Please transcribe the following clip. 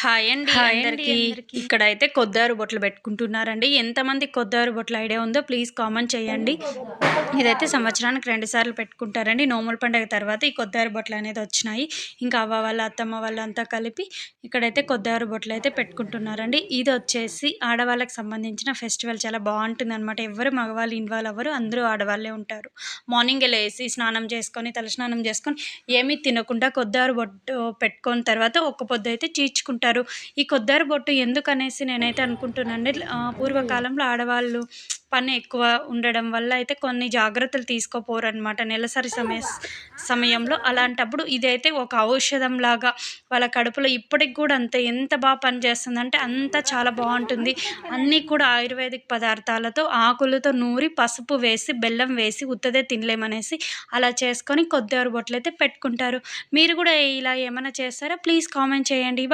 Hi అండి అందరికీ. అందరికీ. ఇక్కడైతే కొద్దారు బొట్లు పెట్టుకుంటున్నారండి. ఎంతమంది కొద్దారు బొట్లు ఐడియా ఉందో ప్లీజ్ కామెంట్ చేయండి. ఇదైతే సంవత్సరానికి రెండు సార్లు పెట్టుకుంటారండి. నోముల పండుగ తర్వాత ఈ కొద్దారు బొట్లు అనేది వచ్చినాయి. ఇంకా అవ్వ వాళ్ళ అత్తమ్మ వాళ్ళంతా కలిపి ఇక్కడైతే కొద్దారు బొట్లు అయితే పెట్టుకుంటున్నారండి. ఇది వచ్చేసి ఆడవాళ్ళకి సంబంధించిన ఫెస్టివల్. చాలా బాగుంటుంది అనమాట ఎవరు మగవాళ్ళు ఇన్వాల్వ్ అవ్వరు. అందరూ ఆడవాళ్ళే ఉంటారు. మార్నింగ్ లేసి స్నానం చేసుకొని తలస్నానం చేసుకొని ఏమీ తినకుండా కొద్దారు బొట్టు పెట్టుకొని తర్వాత ఒక్క పొద్దు అయితే చీల్చుకుంటారు ఈ కొద్దారు బొట్టు ఎందుకనేసి నేనైతే అనుకుంటున్నానండి. పూర్వకాలంలో ఆడవాళ్ళు పని ఎక్కువ ఉండడం వల్ల అయితే కొన్ని జాగ్రత్తలు తీసుకోపోరు అనమాట నెలసరి సమయ సమయంలో అలాంటప్పుడు ఇదైతే ఒక ఔషధం లాగా వాళ్ళ కడుపులో ఇప్పటికి కూడా అంత. ఎంత బాగా పనిచేస్తుందంటే అంత చాలా బాగుంటుంది. అన్నీ కూడా ఆయుర్వేదిక్ పదార్థాలతో ఆకులతో నూరి పసుపు వేసి బెల్లం వేసి ఉత్తదే తినలేమనేసి అలా చేసుకొని కొద్దివారు బొట్లు అయితే పెట్టుకుంటారు. మీరు కూడా ఇలా ఏమైనా చేస్తారా? ప్లీజ్ కామెంట్ చేయండి.